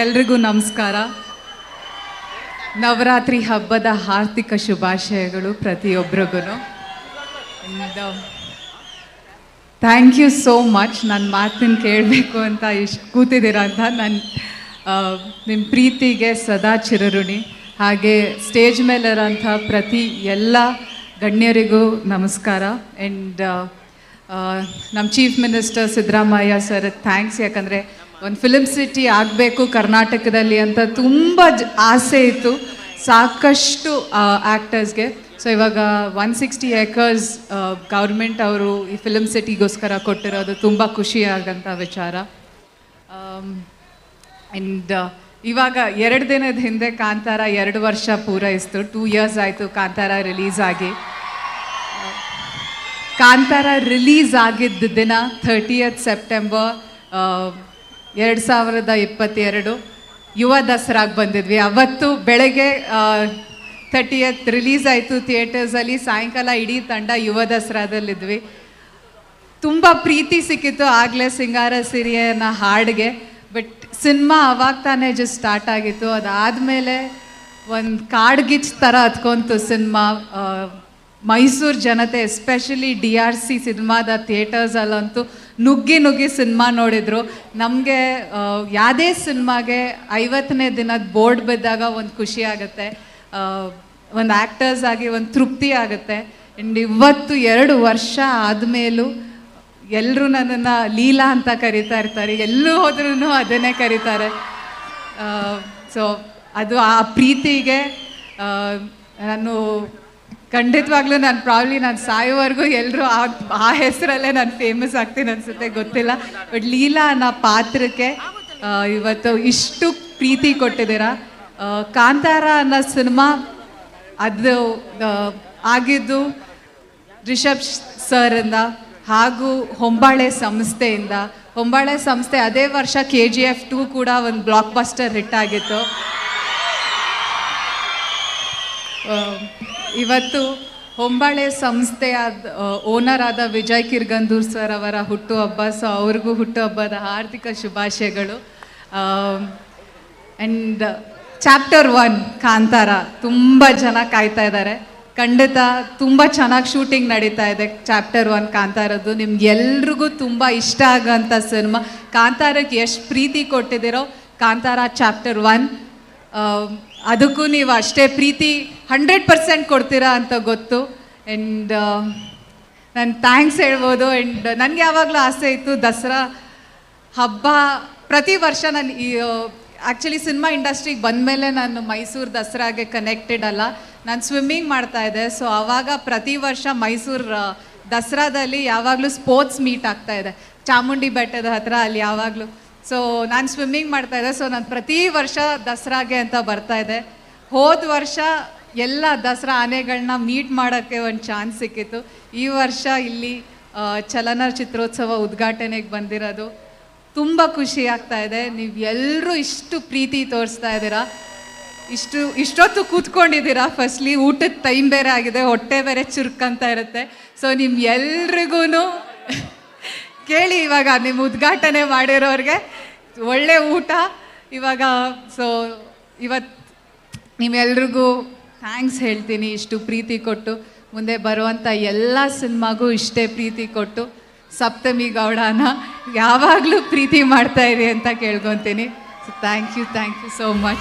ಎಲ್ರಿಗೂ ನಮಸ್ಕಾರ. ನವರಾತ್ರಿ ಹಬ್ಬದ ಹಾರ್ದಿಕ ಶುಭಾಶಯಗಳು ಪ್ರತಿಯೊಬ್ಬರಿಗೂ ಥ್ಯಾಂಕ್ ಯು ಸೋ ಮಚ್ ನನ್ನ ಮಾತನ್ನು ಕೇಳಬೇಕು ಅಂತ ಇಷ್ಟು ಕೂತಿದ್ದೀರ ಅಂತ ನನ್ನ ನಿಮ್ಮ ಪ್ರೀತಿಗೆ ಸದಾ ಚಿರಋಣಿ. ಹಾಗೆ ಸ್ಟೇಜ್ ಮೇಲೆ ಮೇಲಿರೋಂಥ ಪ್ರತಿ ಎಲ್ಲ ಗಣ್ಯರಿಗೂ ನಮಸ್ಕಾರ. ಆ್ಯಂಡ್ ನಮ್ಮ chief minister Siddaramaiah sir thanks ಯಾಕಂದರೆ ಒಂದು ಫಿಲಮ್ ಸಿಟಿ ಆಗಬೇಕು ಕರ್ನಾಟಕದಲ್ಲಿ ಅಂತ ತುಂಬ ಆಸೆ ಇತ್ತು. ಸಾಕಷ್ಟು ಆ್ಯಕ್ಟರ್ಸ್ಗೆ ಸೊ ಇವಾಗ ಒನ್ ಸಿಕ್ಸ್ಟಿ ಏಕರ್ಸ್ ಗೌರ್ಮೆಂಟ್ ಅವರು ಈ ಫಿಲಮ್ ಸಿಟಿಗೋಸ್ಕರ ಕೊಟ್ಟಿರೋದು ತುಂಬ ಖುಷಿಯಾಗಂಥ ವಿಚಾರ. ಆ್ಯಂಡ್ ಇವಾಗ ಎರಡು ದಿನದ ಹಿಂದೆ ಕಾಂತಾರ ಎರಡು ವರ್ಷ ಪೂರೈಸ್ತು. ಟೂ ಇಯರ್ಸ್ ಆಯಿತು ಕಾಂತಾರ ರಿಲೀಸ್ ಆಗಿ. ಕಾಂತಾರ ರಿಲೀಸ್ ಆಗಿದ್ದ ದಿನ ಥರ್ಟಿಯತ್ ಸೆಪ್ಟೆಂಬರ್ ಎರಡು ಸಾವಿರದ ಇಪ್ಪತ್ತೆರಡು ಯುವ ದಸರಾಗೆ ಬಂದಿದ್ವಿ. ಅವತ್ತು ಬೆಳಗ್ಗೆ ತರ್ಟಿಯತ್ ರಿಲೀಸ್ ಆಯಿತು ಥಿಯೇಟರ್ಸಲ್ಲಿ ಸಾಯಂಕಾಲ ಇಡೀ ತಂಡ ಯುವ ದಸರಾದಲ್ಲಿದ್ವಿ. ತುಂಬ ಪ್ರೀತಿ ಸಿಕ್ಕಿತ್ತು ಆಗಲೇ ಸಿಂಗಾರ ಸಿರಿಯನ ಹಾಡಿಗೆ. ಬಟ್ ಸಿನಿಮಾ ಅವಾಗ ತಾನೇ ಜಸ್ಟ್ ಸ್ಟಾರ್ಟ್ ಆಗಿತ್ತು. ಅದಾದಮೇಲೆ ಒಂದು ಕಾಡ್ಗಿಚ್ ಥರ ಹತ್ಕೊಂತು ಸಿನಿಮಾ ಮೈಸೂರು ಜನತೆ ಎಸ್ಪೆಷಲಿ ಡಿ ಆರ್ ಸಿ ಸಿನಿಮಾದ ಥಿಯೇಟರ್ಸಲ್ಲಂತೂ ನುಗ್ಗಿ ನುಗ್ಗಿ ಸಿನಿಮಾ ನೋಡಿದ್ರು. ನಮಗೆ ಯಾವುದೇ ಸಿನಿಮಾಗೆ ಐವತ್ತನೇ ದಿನದ ಬೋರ್ಡ್ ಬಿದ್ದಾಗ ಒಂದು ಖುಷಿ ಆಗುತ್ತೆ. ಒಂದು ಆ್ಯಕ್ಟರ್ಸ್ ಆಗಿ ಒಂದು ತೃಪ್ತಿ ಆಗುತ್ತೆ. ಆ್ಯಂಡ್ ಇವತ್ತು ಎರಡು ವರ್ಷ ಆದಮೇಲೂ ಎಲ್ಲರೂ ನನ್ನನ್ನು ಲೀಲಾ ಅಂತ ಕರೀತಾ ಇರ್ತಾರೆ. ಎಲ್ಲೂ ಹೋದ್ರೂ ಅದನ್ನೇ ಕರೀತಾರೆ. ಸೊ ಅದು ಆ ಪ್ರೀತಿಗೆ ನಾನು ಖಂಡಿತವಾಗ್ಲೂ ನಾನು ಪ್ರಾಬ್ಲಿ ನಾನು ಸಾಯೋವರೆಗೂ ಎಲ್ಲರೂ ಆ ಆ ಹೆಸರಲ್ಲೇ ನಾನು ಫೇಮಸ್ ಆಗ್ತೀನಿ ಅನ್ಸುತ್ತೆ, ಗೊತ್ತಿಲ್ಲ. ಬಟ್ ಲೀಲಾ ಅನ್ನೋ ಪಾತ್ರಕ್ಕೆ ಇವತ್ತು ಇಷ್ಟು ಪ್ರೀತಿ ಕೊಟ್ಟಿದ್ದೀರಾ. ಕಾಂತಾರ ಅನ್ನೋ ಸಿನಿಮಾ ಅದು ಆಗಿದ್ದು ರಿಷಬ್ ಸರಿಂದ ಹಾಗೂ ಹೊಂಬಾಳೆ ಸಂಸ್ಥೆಯಿಂದ. ಹೊಂಬಾಳೆ ಸಂಸ್ಥೆ ಅದೇ ವರ್ಷ ಕೆ ಜಿ ಎಫ್ ಟೂ ಕೂಡ ಒಂದು ಬ್ಲಾಕ್ ಬಸ್ಟರ್ ಹಿಟ್ ಆಗಿತ್ತು. ಇವತ್ತು ಹೊಂಬಾಳೆ ಸಂಸ್ಥೆಯಾದ ಓನರ್ ಆದ ವಿಜಯ್ ಕಿರ್ಗಂದೂರ್ ಸರ್ ಅವರ ಹುಟ್ಟುಹಬ್ಬ ಸೊ ಅವ್ರಿಗೂ ಹುಟ್ಟುಹಬ್ಬದ ಆರ್ಥಿಕ ಶುಭಾಶಯಗಳು. ಆ್ಯಂಡ್ ಚಾಪ್ಟರ್ ಒನ್ ಕಾಂತಾರ, ತುಂಬ ಜನ ಕಾಯ್ತಾ ಇದ್ದಾರೆ ಖಂಡಿತ ತುಂಬ ಚೆನ್ನಾಗಿ ಶೂಟಿಂಗ್ ನಡೀತಾ ಇದೆ ಚಾಪ್ಟರ್ ಒನ್ ಕಾಂತಾರದ್ದು. ನಿಮ್ಗೆ ಎಲ್ರಿಗೂ ತುಂಬ ಇಷ್ಟ ಆಗೋಂಥ ಸಿನಿಮಾ ಕಾಂತಾರಕ್ಕೆ ಎಷ್ಟು ಪ್ರೀತಿ ಕೊಟ್ಟಿದ್ದೀರೋ ಕಾಂತಾರ ಚಾಪ್ಟರ್ ಒನ್ ಅದಕ್ಕೂ ನೀವು ಅಷ್ಟೇ ಪ್ರೀತಿ ಹಂಡ್ರೆಡ್ ಪರ್ಸೆಂಟ್ ಕೊಡ್ತೀರಾ ಅಂತ ಗೊತ್ತು. ಆ್ಯಂಡ್ ನಾನು ಥ್ಯಾಂಕ್ಸ್ ಹೇಳ್ಬೋದು. ಆ್ಯಂಡ್ ನನಗೆ ಯಾವಾಗಲೂ ಆಸೆ ಇತ್ತು ದಸರಾ ಹಬ್ಬ. ಪ್ರತಿ ವರ್ಷ ನಾನು ಈ ಆ್ಯಕ್ಚುಲಿ ಸಿನಿಮಾ ಇಂಡಸ್ಟ್ರಿಗೆ ಬಂದಮೇಲೆ ನಾನು ಮೈಸೂರು ದಸರಾಗೆ ಕನೆಕ್ಟೆಡ್ ಅಲ್ಲ. ನಾನು ಸ್ವಿಮ್ಮಿಂಗ್ ಮಾಡ್ತಾ ಇದ್ದೆ. ಸೊ ಆವಾಗ ಪ್ರತಿ ವರ್ಷ ಮೈಸೂರು ದಸರಾದಲ್ಲಿ ಯಾವಾಗಲೂ ಸ್ಪೋರ್ಟ್ಸ್ ಮೀಟ್ ಆಗ್ತಾ ಇದೆ. ಚಾಮುಂಡಿ ಬೆಟ್ಟದ ಹತ್ರ ಅಲ್ಲಿ ಯಾವಾಗಲೂ ಸೊ ನಾನು ಸ್ವಿಮ್ಮಿಂಗ್ ಮಾಡ್ತಾ ಇದ್ದೆ. ಸೊ ನಾನು ಪ್ರತಿ ವರ್ಷ ದಸರಾಗೆ ಅಂತ ಬರ್ತಾ ಇದ್ದೆ. ಹೋದ ವರ್ಷ ಎಲ್ಲ ದಸರಾ ಆನೆಗಳನ್ನ ಮೀಟ್ ಮಾಡೋಕ್ಕೆ ಒಂದು ಚಾನ್ಸ್ ಸಿಕ್ಕಿತ್ತು. ಈ ವರ್ಷ ಇಲ್ಲಿ ಚಲನಚಿತ್ರೋತ್ಸವ ಉದ್ಘಾಟನೆಗೆ ಬಂದಿರೋದು. ತುಂಬ ಖುಷಿ ಆಗ್ತಾ ಇದೆ. ನೀವು ಎಲ್ಲರೂ ಇಷ್ಟು ಪ್ರೀತಿ ತೋರಿಸ್ತಾ ಇದ್ದೀರಾ. ಇಷ್ಟು, ಇಷ್ಟೊತ್ತು ಕೂತ್ಕೊಂಡಿದ್ದೀರಾ. ಫಸ್ಟ್ಲಿ ಊಟದ ಟೈಮ್ ಬೇರೆ ಆಗಿದೆ. ಹೊಟ್ಟೆ ಬೇರೆ ಚುರುಕಂತ ಇರುತ್ತೆ. ಸೊ ನಿಮ್ ಎಲ್ರಿಗೂ ಕೇಳಿ ಇವಾಗ ನಿಮ್ಮ ಉದ್ಘಾಟನೆ ಮಾಡಿರೋರಿಗೆ. ಒಳ್ಳೆ ಊಟ. ಇವಾಗ ಸೊ ಇವತ್ತು ನಿಮ್ಮೆಲ್ರಿಗೂ ಥ್ಯಾಂಕ್ಸ್ ಹೇಳ್ತೀನಿ ಇಷ್ಟು ಪ್ರೀತಿ ಕೊಟ್ಟು. ಮುಂದೆ ಬರುವಂಥ ಎಲ್ಲ ಸಿನಿಮಾಗೂ ಇಷ್ಟೇ ಪ್ರೀತಿ ಕೊಟ್ಟು. ಸಪ್ತಮಿ ಗೌಡನ ಯಾವಾಗಲೂ ಪ್ರೀತಿ ಮಾಡ್ತಾ ಇದೆ ಅಂತ ಕೇಳ್ಕೊತೀನಿ. So thank you thank you so much